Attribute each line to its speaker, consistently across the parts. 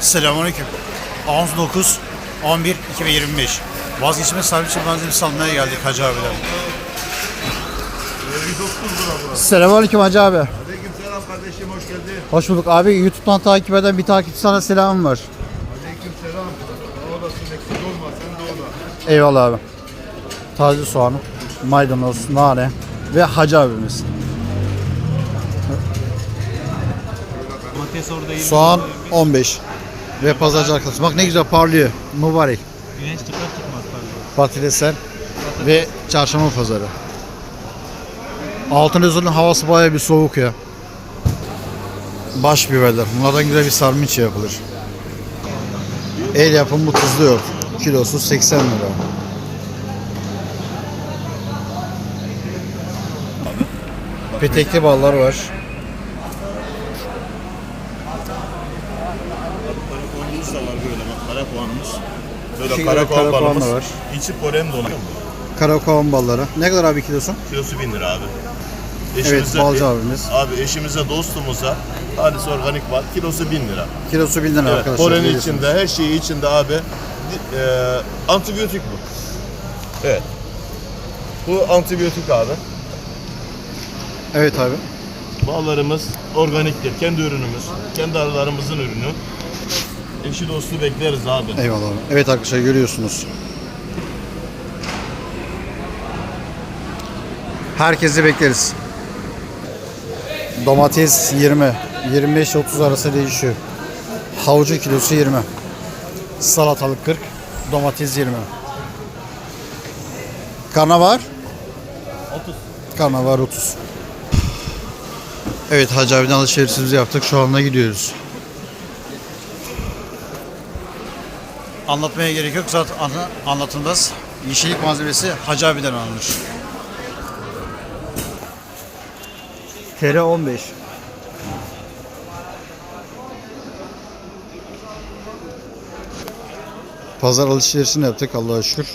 Speaker 1: Selamünaleyküm. 19 11 2025. Vazgeçilmez sabit malzemesi almaya geldik Hacı abiler. Selamünaleyküm Hacı abi.
Speaker 2: Aleykümselam kardeşim hoş geldin.
Speaker 1: Hoş bulduk abi. YouTube'dan takip eden bir takipçi sana selamım var.
Speaker 2: Aleykümselam. Sağ olasın eksik olma sen de ola.
Speaker 1: Eyvallah abi. Taze soğan, maydanoz, nane ve Hacı abimiz.
Speaker 3: Domates orada 20
Speaker 1: Soğan 15 ve pazarcı arkadaş. Bak ne güzel parlıyor. Mübarek.
Speaker 3: Güneş çıkar çıkmaz pardon.
Speaker 1: Patatesler ve çarşamba pazarı. Altınözü'nün havası bayağı bir soğuk ya. Baş biberler. Bunlardan güzel bir sarmiçi yapılır. El yapımı tuzlu yoğurt. Kilosu 80 lira. Petekli ballar var.
Speaker 2: Karakoğanımız da var böyle bak karakoğanımız. Böyle
Speaker 1: kilo
Speaker 2: karakoğan balımız.
Speaker 1: var.
Speaker 2: İçi polen dolu.
Speaker 1: Karakoğan balları. Ne kadar abi kilosu?
Speaker 2: Kilosu 1000 lira abi.
Speaker 1: Evet balcı abimiz.
Speaker 2: Abi eşimize dostumuza Halis Organik var. Kilosu 1000 lira.
Speaker 1: Kilosu 1000 lira
Speaker 2: Evet,
Speaker 1: arkadaşlar.
Speaker 2: polen
Speaker 1: görüyorsunuz.
Speaker 2: içinde her şeyi içinde abi. E, antibiyotik bu. Evet. Bu antibiyotik abi.
Speaker 1: Evet abi.
Speaker 2: Ballarımız organiktir. Kendi ürünümüz. Kendi arılarımızın ürünü. Eşi dostu bekleriz abi.
Speaker 1: Eyvallah abi. Evet arkadaşlar görüyorsunuz. Herkesi bekleriz. Domates 20, 25-30 arası değişiyor. Havucu kilosu 20. Salatalık 40, domates 20. Karnabahar? 30. Karnabahar 30. Evet Hacı abiden alışverişimizi yaptık. Şu anda gidiyoruz. Anlatmaya gerek yok. Zaten anla- anlatılmaz. Yeşillik malzemesi Hacı abiden alınır. TL 15. Pazar alışverişini yaptık Allah'a şükür.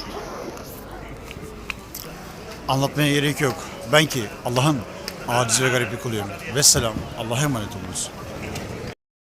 Speaker 1: Anlatmaya gerek yok. Ben ki Allah'ın aciz ve garip bir kuluyum. Vesselam. Allah'a emanet olunuz.